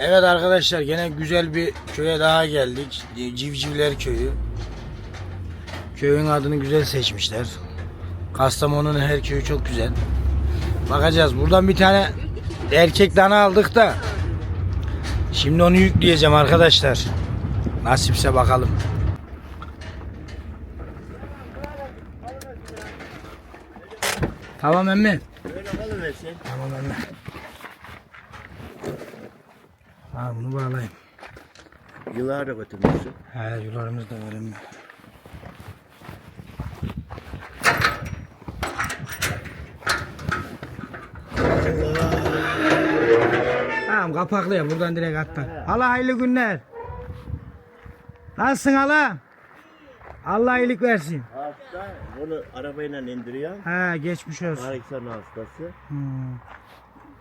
Evet arkadaşlar gene güzel bir köye daha geldik. Civcivler köyü. Köyün adını güzel seçmişler. Kastamonu'nun her köyü çok güzel. Bakacağız. Buradan bir tane erkek dana aldık da. Şimdi onu yükleyeceğim arkadaşlar. Nasipse bakalım. Tamam emmi. Tamam emmi. Ha bunu bağlayayım. Yıllar da götürmüşsün. He yularımız da var emmi. Tamam kapaklı ya buradan direkt atla. Hala hayırlı günler. Nasılsın hala? Allah iyilik versin. Hasta bunu arabayla indiriyor. He geçmiş olsun. Parkinson hastası. Hmm.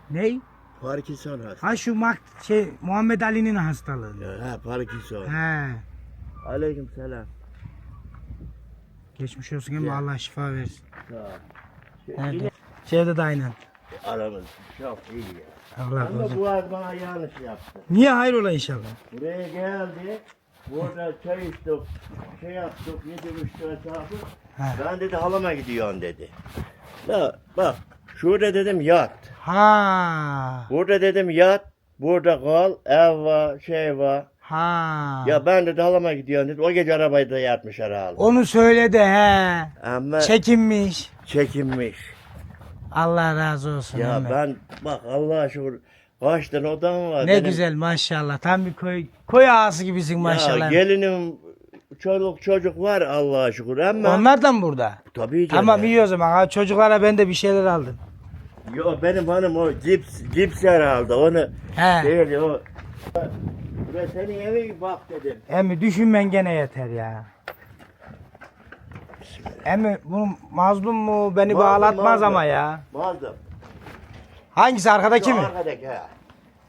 Ney? Parkinson hastası. Ha şu mak şey Muhammed Ali'nin hastalığı. Ha Parkinson. He. Aleyküm selam. Geçmiş olsun ama Allah şifa versin. Sağ ol. Şey. Yine Şeyde de aynen. aramız çok iyi ya. Allah Ama korusun. bu az bana yanlış yaptı. Niye hayrola inşallah? Buraya geldi. Burada çay içtik, şey yaptık, yedi buçuk hesabı. He. Ben dedi halama gidiyorsun dedi. La bak şurada dedim yat. Ha. Burada dedim yat. Burada kal. Ev var, şey var. Ha. Ya ben de halama gidiyorum dedi. O gece arabayı da yatmış herhalde. Onu söyledi he. Ama Çekinmiş. çekinmiş. Allah razı olsun. Ya Mehmet. ben bak Allah'a şükür kaç tane odam var. Ne Benim- güzel maşallah. Tam bir koy koy ağası gibisin maşallah. Ya gelinim çoluk çocuk var Allah'a şükür ama Onlar da mı burada? tabii canım. Tamam iyi o zaman. Ha, çocuklara ben de bir şeyler aldım. Yo benim hanım o cips cips herhalde onu He. değil o. Buraya senin eve bak dedim. Emmi düşünmen gene yeter ya. Emmi bu mazlum mu beni Mazlum, bağlatmaz mazlum. ama ya. Mazlum. Hangisi arkadaki Şu mi? Arkadaki ha.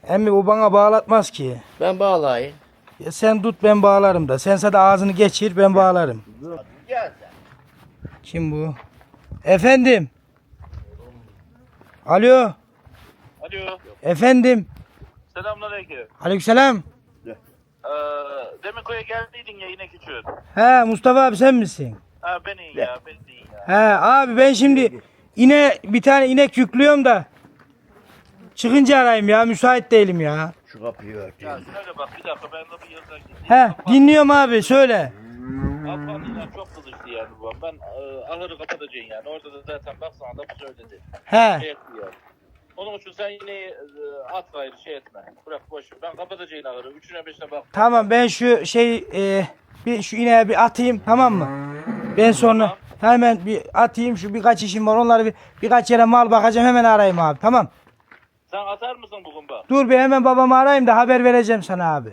Emmi bu bana bağlatmaz ki. Ben bağlayayım. Ya sen tut ben bağlarım da. Sen sadece ağzını geçir ben bağlarım. Dur. Gel sen. Kim bu? Efendim. Alo. Alo. Efendim. Selamünaleyküm. Aleykümselam. Ee, demin koya geldiydin ya yine küçüğün. He Mustafa abi sen misin? Ha ben iyi ya ben iyi ya. He abi ben şimdi ine bir tane inek yüklüyorum da. Çıkınca arayayım ya müsait değilim ya. Şu kapıyı Ya örteyim. şöyle bak bir dakika ben de bir gideyim. He dinliyorum abi söyle. Afganlılar çok kızıştı yani bu. Ben e, ahırı kapatacaksın yani. Orada da zaten bak sana da bu söyledi. He Şey etti yani. Onun için sen yine e, at gayrı şey etme. Bırak boş. Ben kapatacağım ahırı. Üçüne beşine bak. tamam ben şu şey e, bir şu ineğe bir atayım tamam mı? Ben sonra hemen bir atayım şu birkaç işim var onları bir, birkaç yere mal bakacağım hemen arayayım abi tamam. Sen atar mısın bugün bak? Dur bir hemen babamı arayayım da haber vereceğim sana abi.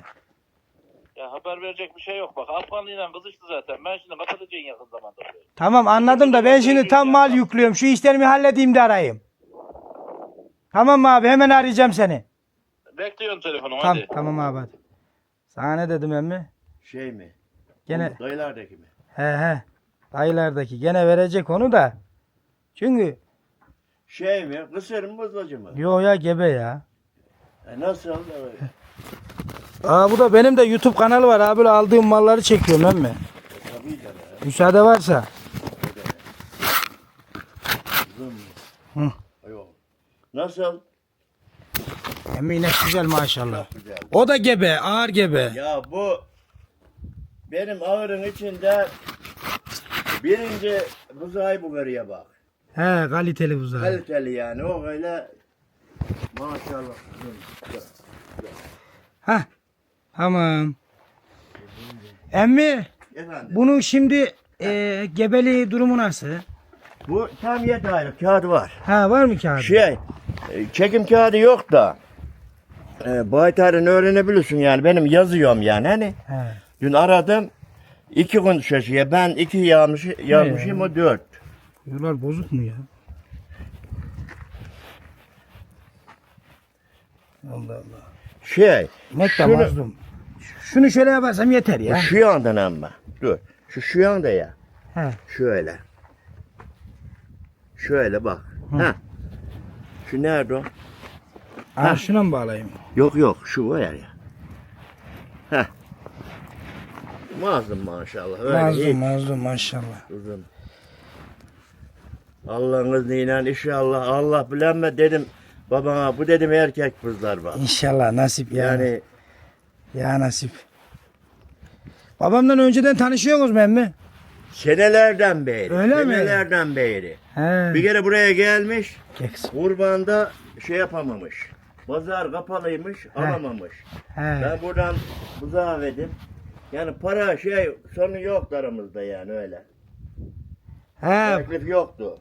Haber verecek bir şey yok bak. Afganlıyla kızıştı zaten. Ben şimdi kapatacağım yakın zamanda. Tamam anladım da ben şimdi tam mal yüklüyorum. Şu işlerimi halledeyim de arayayım. Tamam mı abi hemen arayacağım seni. Bekliyorum telefonumu Tamam hadi. tamam abi hadi. Sana ne dedim emmi? Şey mi? Gene Dayılardaki mi? he he. Dayılardaki gene verecek onu da. Çünkü Şey mi? Kısır mı buzlacı mı? yo ya gebe ya. E nasıl? Aa bu da benim de YouTube kanalı var abi böyle aldığım malları çekiyorum emmi. Müsaade varsa. Hı. Nasıl? Emmi inek güzel maşallah. Güzel. O da gebe ağır gebe. Ya bu benim ağırın içinde birinci buzağı bu veriye bak. He kaliteli buzağı. Kaliteli yani o öyle maşallah. Hah. Tamam. Emmi Efendim bunun şimdi e, gebeliği durumu nasıl? bu tam yedi aylık kağıdı var. Ha var mı kağıdı? Şey e, çekim kağıdı yok da e, baytarını öğrenebilirsin yani benim yazıyorum yani hani. He. Dün aradım iki gün şaşıya ben iki yazmış, yazmışım o dört. Yollar bozuk mu ya? Allah Allah. Şey de Şunu- mazlum. Şunu şöyle yaparsam yeter ya. şu yandan ama dur şu şu yanda ya. He. Şöyle. Şöyle bak. Hı. Ha. Şu nerede o? Aa, Heh. şuna mı bağlayayım? Yok yok şu var ya. Heh. Mazlum maşallah. Öyle Mazlum hiç mazlum maşallah. Kızım. Allah'ın izniyle inşallah Allah bilenme dedim babana bu dedim erkek kızlar var. İnşallah nasip yani. Yani Ya nasip. Babamdan önceden tanışıyorsunuz mu emmi? senelerden beri. Öyle mi? senelerden beri. He. Bir kere buraya gelmiş. Keks. Kurbanda şey yapamamış. Pazar kapalıymış, alamamış. He. Ben buradan buzağı verdim. Yani para şey sonu yoktu aramızda yani öyle. He. Teklif yoktu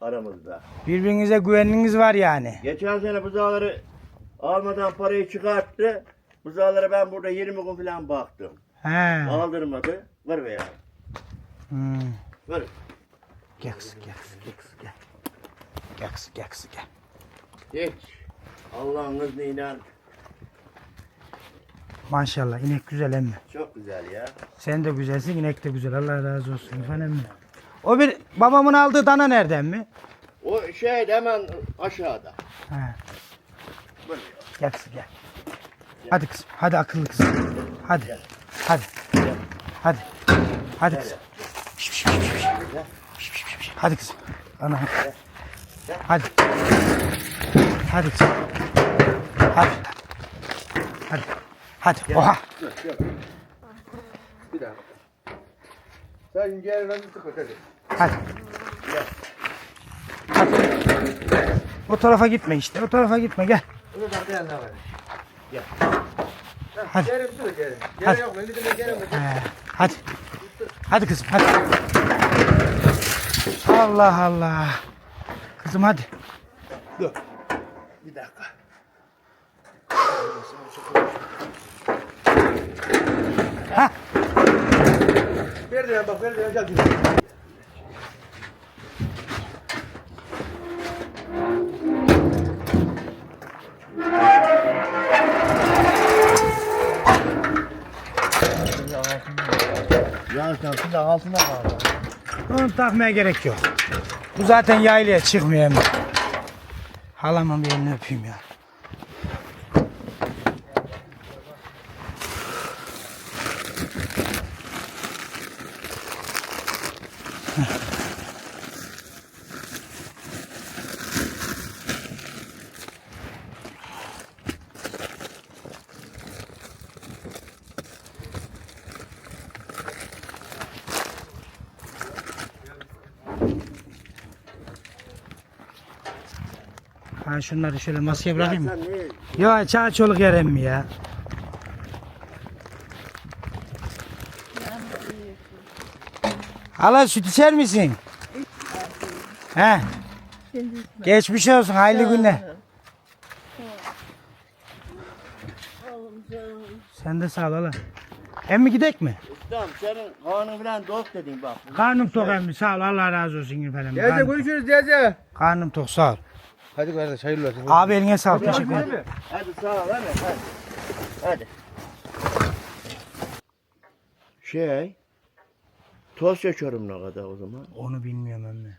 aramızda. Birbirinize güveniniz var yani. Geçen sene buzağları almadan parayı çıkarttı. Buzağlara ben burada 20 gün falan baktım. He. Aldırmadı. Ver be ya. Hmm. Ver. Keks, keks, keks, gel. Keks, keks, gel. Hiç. Allah'ın izniyle Maşallah inek güzel emmi. çok güzel ya. Sen de güzelsin, inek de güzel. Allah razı olsun efendim. O bir babamın aldığı dana nereden mi? O şey hemen aşağıda. He. Böyle. Gel kızım gel. Hadi kızım. Hadi akıllı kızım. Hadi. Hadi. Hadi. Hadi kızım. Piş. Piş, piş, piş, piş. Hadi kızım. Ana. Hadi. Hadi kızım. Hadi. Hadi. Hadi. Oha. Bir dakika. Sen gel ben sıkı hadi. Hadi. Hadi. O tarafa gitme işte. O tarafa gitme. Gel. Bunu da gel ne var? Hadi. Gelin dur gelin. Gelin yok beni de gelin. Hadi. Hadi kızım hadi. Allah Allah. Kızım hadi. Bir dakika. Ha. Ver de bak ver de gel. Ya sen de altına kaldı. Onu takmaya gerek yok. Bu zaten yaylaya çıkmıyor hemen. Halamın bir elini öpeyim ya. Ha şunları şöyle masaya bırakayım mı? Ya çağ çoluk yerem mi ya? Hala süt içer misin? He. Geçmiş olsun hayırlı günler. Sen de sağ ol hala. Emmi gidek mi? Ustam senin kanun falan dok dedin bak. Karnım tok emmi sağ ol Allah razı olsun efendim. Teyze Karnım, görüşürüz teyze. karnım tok sağ ol. Hadi kardeş hayırlı olsun. Abi eline sağlık teşekkür ederim. Hadi sağ ol hadi. Hadi. hadi. Şey. Tosya Çorum'una kadar o zaman. Onu bilmiyorum emmi.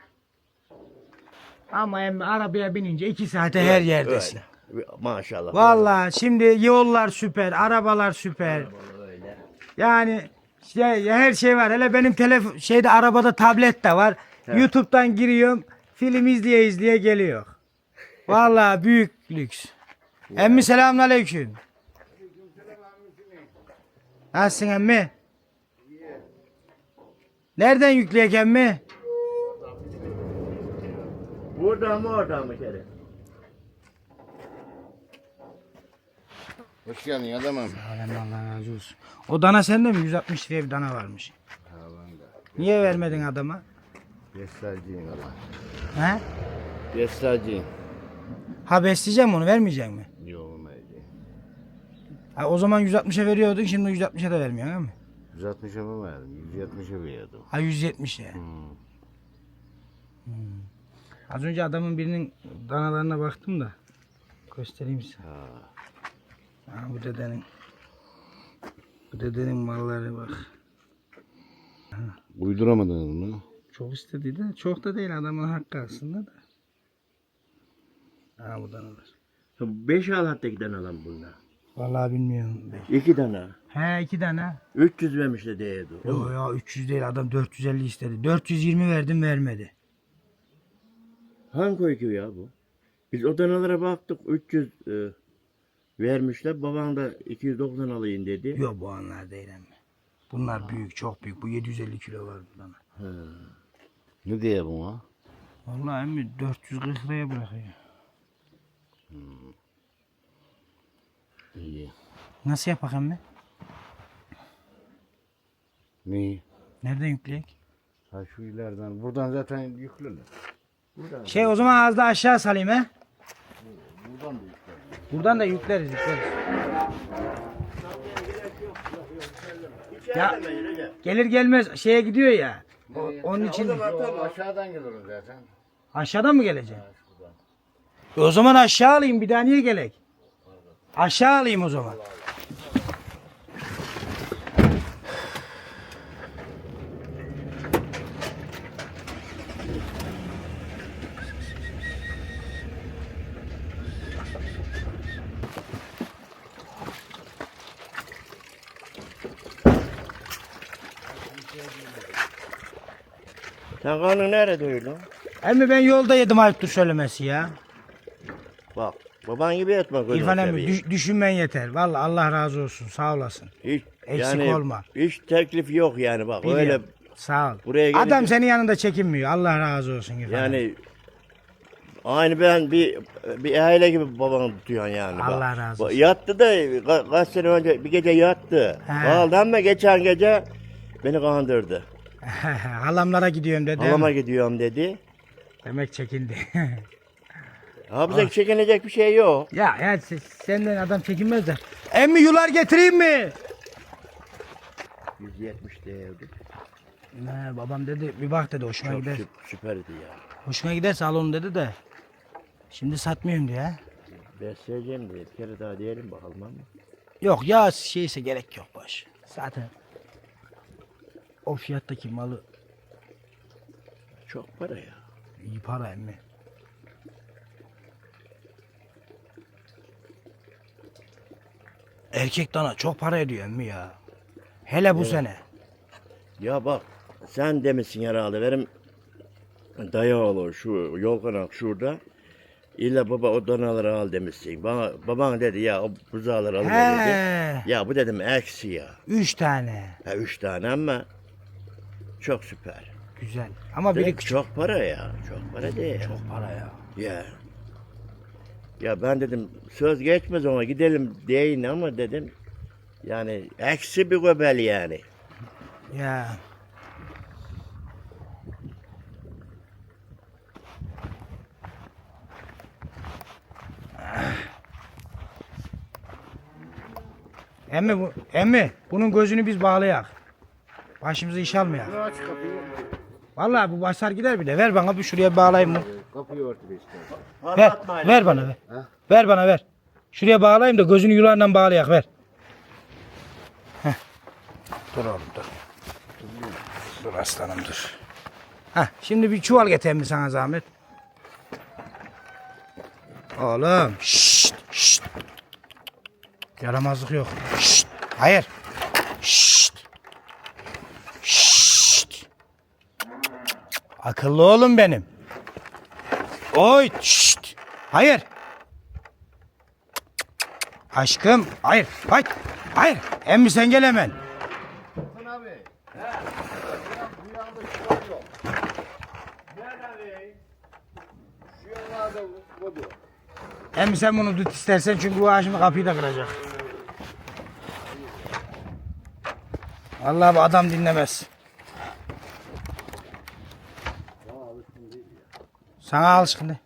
Ama emmi arabaya binince iki saate her yerdesin. Öyle. Maşallah. Vallahi şimdi yollar süper, arabalar süper. Öyle. Yani şey, her şey var. Hele benim telefon şeyde arabada tablet de var. YouTube'dan giriyorum. Film izleye izleye geliyor. Vallahi büyük lüks. Emmi selamünaleyküm. Nasılsın emmi? Nereden yükleyek emmi? Buradan mı oradan mı Kerim? Hoş geldin adamım. Alem Allah razı olsun. O dana sende mi? 160 liraya bir dana varmış. Niye vermedin adama? Beslerciyim Allah. He? Beslerciyim. Ha besleyeceğim onu vermeyecek mi? Yoğum eydi. Ha, o zaman 160'a veriyordun şimdi 160'a da vermiyorsun değil mi? 160'a mı verdim? 170'e veriyordum. Ha 170'e. Hmm. Hmm. Az önce adamın birinin danalarına baktım da. Göstereyim size. Ha. Ha, bu dedenin. Bu dedenin malları bak. Uyduramadınız mı? Çok istedi de çok da değil adamın hakkı aslında da. Ha bu danalar. Beş al hatta giden alan bunlar. Vallahi bilmiyorum. İki tane. He iki tane. 300 vermiş de değerdi. Yo ya 300 değil adam 450 istedi. 420 verdim vermedi. Hangi koyku ya bu? Biz o danalara baktık 300 e, vermişler. Babam da 290 alayım dedi. Yok bu anlar değil emmi. Bunlar büyük çok büyük. Bu 750 kilo var bundan. Ne diye buna? Vallahi emmi 440 liraya bırakıyor. İyi. Nasıl yapak emmi? Ne? Nereden yükleyek? Ha şu ileriden. Buradan zaten yüklüler. Şey o zaman az da aşağı salayım he. Buradan da yükler. Buradan da yükleriz yükleriz. Ya gelir gelmez şeye gidiyor ya. O- onun için aşağıdan gelirim zaten. aşağıdan mı gelecek? E o zaman aşağı alayım bir daha niye gelek? Aşağı alayım o zaman. Sen karnın nerede doyurdun? Emmi ben yolda yedim ayıptır söylemesi ya. Bak baban gibi etme gözünü İrfan emmi seveyim. düş- düşünmen yeter. Vallahi Allah razı olsun sağ olasın. Hiç, Eksik olma. Hiç teklif yok yani bak Biliyorum. öyle Sağ ol. Buraya gelince- Adam senin yanında çekinmiyor. Allah razı olsun İrfan emmi. yani aynı ben bir bir aile gibi babanı tutuyorsun yani. bak. Allah razı olsun. Yattı da ka- kaç sene önce bir gece yattı. He. Kaldı ama geçen gece beni kandırdı. Halamlara gidiyorum dedi. Halama gidiyorum dedi. Demek çekindi. Abi çekinecek bir şey yok. ya ya se- senden adam çekinmez de. Emmi yular getireyim mi? 170 değerdi. Ne babam dedi bir bak dedi hoşuma Çok gider. sü- süperdi ya. Hoşuna giderse al onu dedi de. Şimdi satmıyorum diye. Besleyeceğim diye bir kere daha diyelim bakalım ama. Yok ya şeyse gerek yok boş. Zaten o fiyattaki malı Çok para ya. iyi para emmi. Erkek dana çok para ediyor emmi ya. Hele bu sene. Ya bak sen demişsin herhalde benim dayı oğlu şu yol konak şurada. İlla baba o danaları al demişsin. Bana, baban dedi ya o buzağları al dedi. He, Ya bu dedim eksi ya. üç tane. Ha üç tane ama çok süper. Güzel. Ama biri Dedim, küçük. çok para ya. Çok para değil. Çok para ya. Ya. Ya ben dedim söz geçmez ona gidelim deyin ama dedim yani eksi bir göbel yani. Ya. Emmi bu emmi bunun gözünü biz bağlayak. Başımıza iş almayak. Vallahi bu basar gider bir de. Ver bana bir şuraya bağlayayım mı? Kapıyı örtü istersen. Ver. Ver bana ver. Ver bana ver. Şuraya bağlayayım da gözünü yularla bağlayak ver. Heh. Dur oğlum dur. Dur aslanım dur. Heh, şimdi bir çuval getireyim mi sana zahmet? Oğlum. Şşt, şşt. Yaramazlık yok. Şşt. Hayır. Şşt. Şşt. Akıllı oğlum benim. Oy. Şşt. Hayır. Aşkım. Hayır. Hayır. Hayır. Emmi sen gel hemen. abi. Emmi sen bunu tut istersen çünkü bu şimdi kapıyı da kıracak. Allah bu adam dinlemez. Sana alışkın de.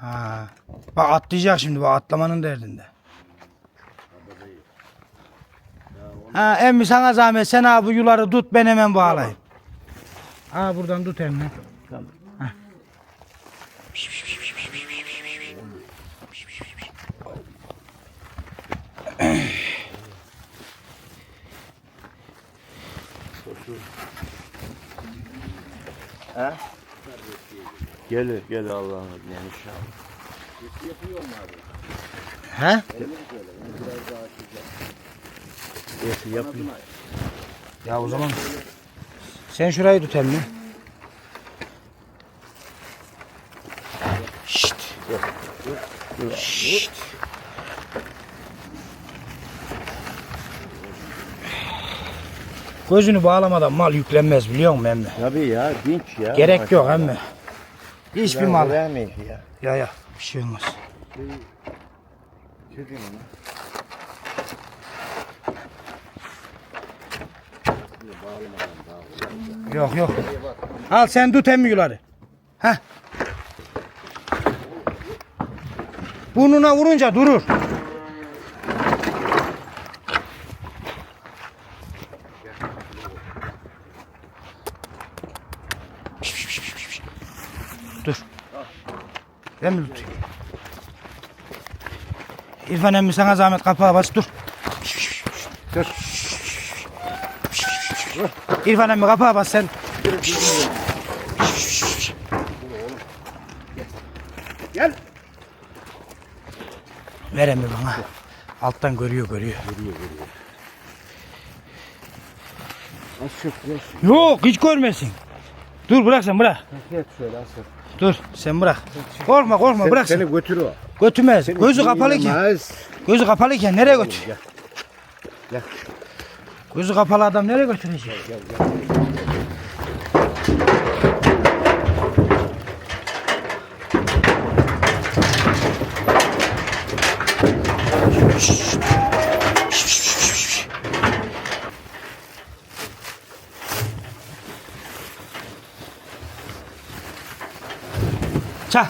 Ha. Bak atlayacak şimdi bak atlamanın derdinde. Ha emmi sana zahmet sen abi bu yuları tut ben hemen bağlayayım. Ha buradan tut emmi. Tamam. Ha? Gelir, gelir Allah'ın izniyle inşallah. He? Eti yapayım. Ya o zaman sen şurayı tut elini. Şşt. Şşt. Gözünü bağlamadan mal yüklenmez biliyor musun emmi? Tabii ya dinç ya. Gerek yok emmi. Hiçbir mal. vermeyiz ya. Ya ya bir şey olmaz. Onu. Yok yok. Al sen tut emmi yuları. Heh. Burnuna vurunca durur. Ben mi? İrfan emmi sana zahmet kapağı bas dur. Dur. İrfan emmi kapağı bas sen. Gel. Ver emmi bana. Alttan görüyor görüyor. Aşık geç. Yok hiç görmesin. Dur bırak sen bırak. Geç şöyle aşık. Dur sen bırak. Korkma korkma bırak sen. Seni götür o. Götürmez. Gözü kapalıyken. Yemez. Gözü kapalıyken nereye götür? Gel. Gel. Gözü kapalı adam nereye götürecek? Çal.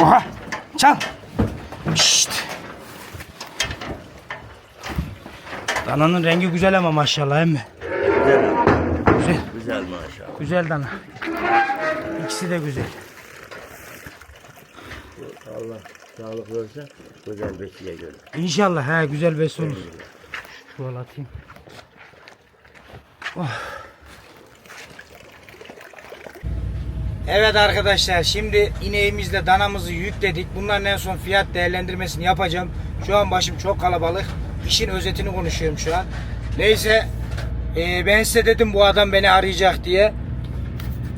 Oha. Çal. Şşt. Dananın rengi güzel ama maşallah emmi. Güzel. Güzel. Güzel maşallah. Güzel dana. İkisi de güzel. Allah sağlık versin. Güzel besiye göre. İnşallah he güzel besi olur. Şöyle atayım. Oh. Evet arkadaşlar şimdi ineğimizle danamızı yükledik. Bunların en son fiyat değerlendirmesini yapacağım. Şu an başım çok kalabalık. İşin özetini konuşuyorum şu an. Neyse e, ben size dedim bu adam beni arayacak diye.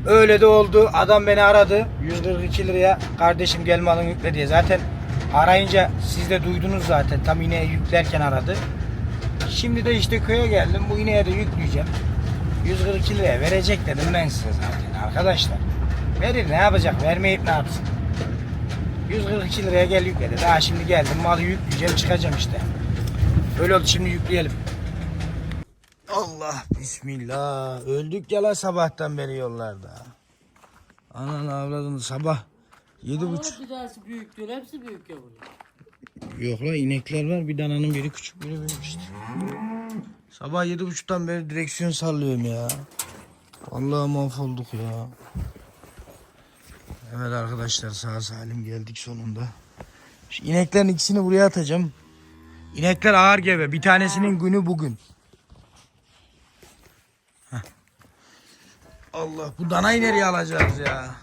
Öyle de oldu. Adam beni aradı. 142 liraya kardeşim gel malın yükle diye. Zaten arayınca siz de duydunuz zaten. Tam ineğe yüklerken aradı. Şimdi de işte köye geldim. Bu ineğe de yükleyeceğim. 142 liraya verecek dedim ben size zaten arkadaşlar. Verir ne yapacak? Vermeyip ne yapsın? 142 liraya gel yükle dedi. Daha şimdi geldim malı yükleyeceğim çıkacağım işte. Öyle oldu şimdi yükleyelim. Allah bismillah. Öldük ya la sabahtan beri yollarda. Anan avradını sabah yedi buçuk. Ama bir tanesi büyük diyor. Hepsi büyük ya bunun. Yok la inekler var bir dananın biri küçük biri büyük işte. Sabah yedi buçuktan beri direksiyon sallıyorum ya. Vallahi mahvolduk ya. Evet arkadaşlar sağ salim geldik sonunda. Şu ineklerin ikisini buraya atacağım. İnekler ağır gebe. Bir tanesinin günü bugün. Heh. Allah bu danayı nereye alacağız ya?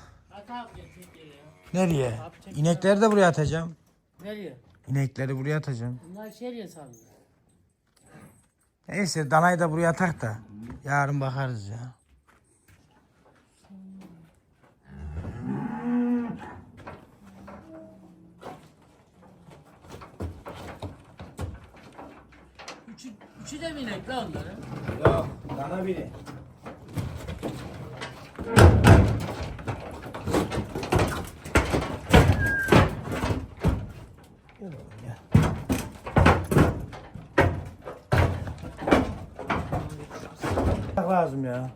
Nereye? İnekleri de buraya atacağım. Nereye? İnekleri buraya atacağım. Bunlar içeriye sanıyor. Neyse danayı da buraya atak da yarın bakarız ya. Üçü, de mi inek lan onların? Yok dana biri. Lazım ya.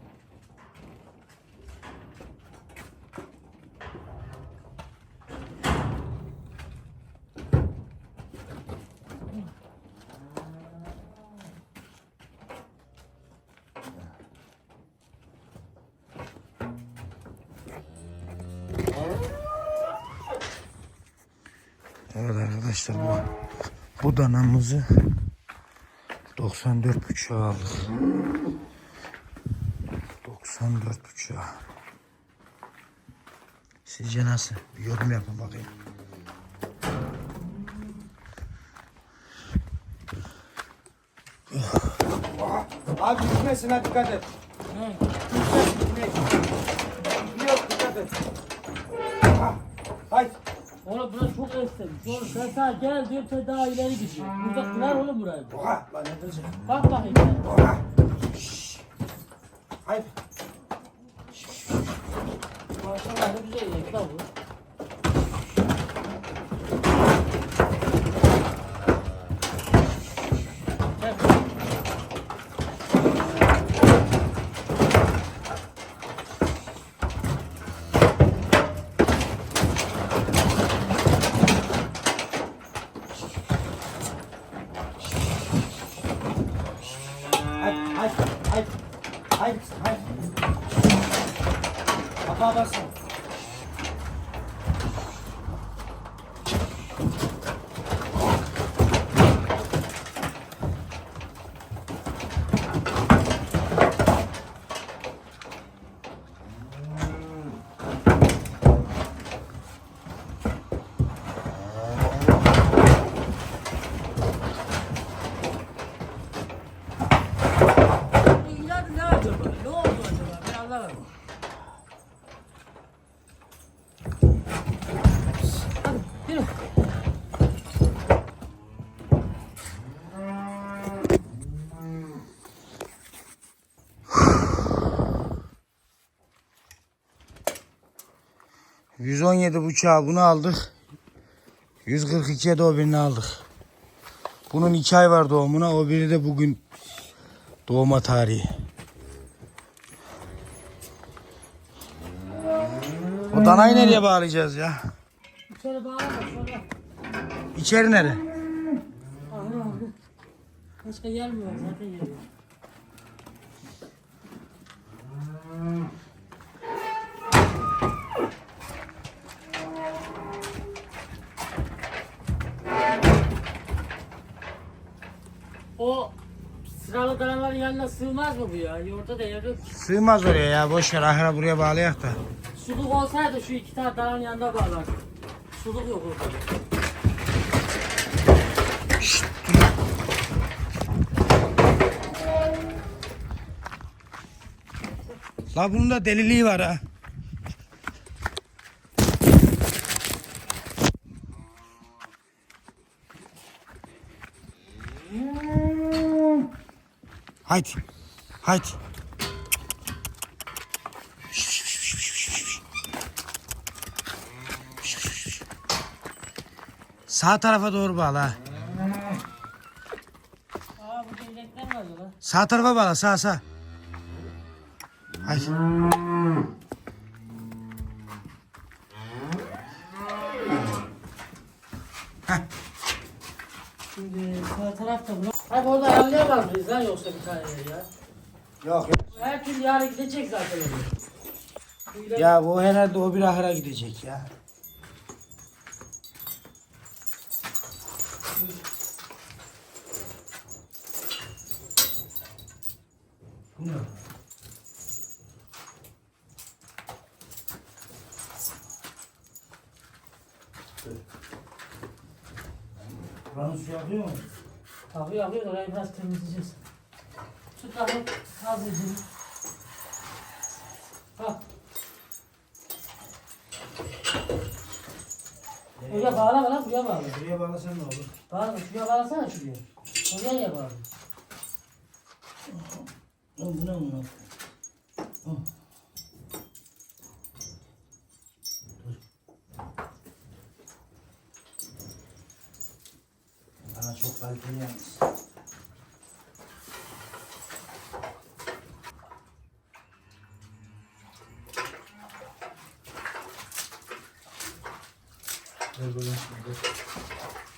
arkadaşlar bu bu danamızı 94 buçuğa aldık. 94 buçuğa. Sizce nasıl? Bir yorum yapın bakayım. Abi düşmesin ha dikkat et. Düşmesin. Yok dikkat et. Haydi. Oğlum burası çok esnemiş. Oğlum sen sağ gel diyorum sen daha ileri gidiyor. Burada kırar oğlum burayı. Oha lan ne diyecek? Bak bakayım sen. Oha. Şşş. Haydi. Maşallah ne güzel inek lan bu. Gel. Haydi haydi haydi. Haydi haydi. Kapağı bassın. Bu ileride ne acaba? Ne oldu acaba? Ben anlamadım. Hadi yürü. %117 buçuğa bunu aldık. 142'ye de o birini aldık. Bunun 2 ay var doğumuna. O biri de bugün doğuma tarihi. O danayı nereye bağlayacağız ya? İçeri bağlama sonra. İçeri nere? Ahır ahır. Başka yer mi var? Zaten yer yanına sığmaz mı bu ya? Orada da yer yok. Sığmaz oraya ya. Boş ver ahıra buraya bağlayak da. Suluk olsaydı şu iki tane dananın yanında bağlardık. Suluk yok orada. La bunun da deliliği var ha. Haydi. Haydi. Sağ tarafa doğru bağla. Aa inekler var. Sağ tarafa bağla sağ sağ. Haydi. Heh. Şimdi sağ tarafta bu. Abi orada ayarlayamaz yoksa bir tane ya? Yok Her türlü yarın gidecek zaten ileri- Ya bu herhalde o bir ahıra gidecek ya. Bu ne? Buranın suyu akıyor mu? Da orayı biraz temizleyeceğiz. Tut bakayım tazecini. Bak. Buraya bağlama lan buraya bağla. Buraya bağlasan ne olur? Bağla şuraya bağlasana şuraya. Oraya bağlı? Lan bu ne bunlar? Bana çok kaliteli yalnız. Ver böyle. Evet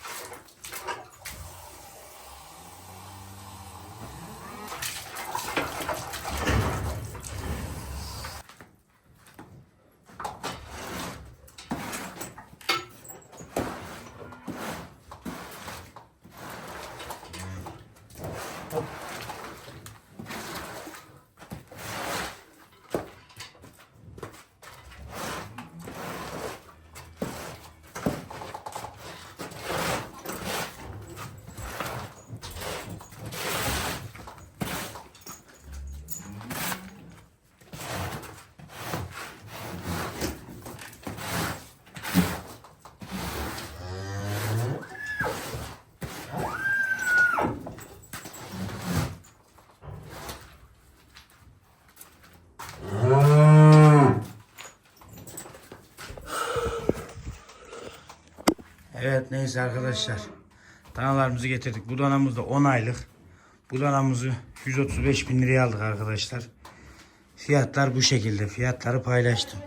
neyse arkadaşlar. Danalarımızı getirdik. Bu danamız da 10 aylık. Bu danamızı 135 bin liraya aldık arkadaşlar. Fiyatlar bu şekilde. Fiyatları paylaştım.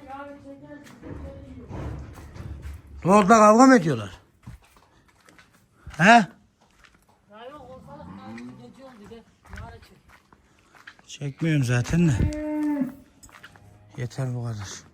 Ne kavga mı ediyorlar? He? Çekmiyorum zaten de. Yeter bu kadar.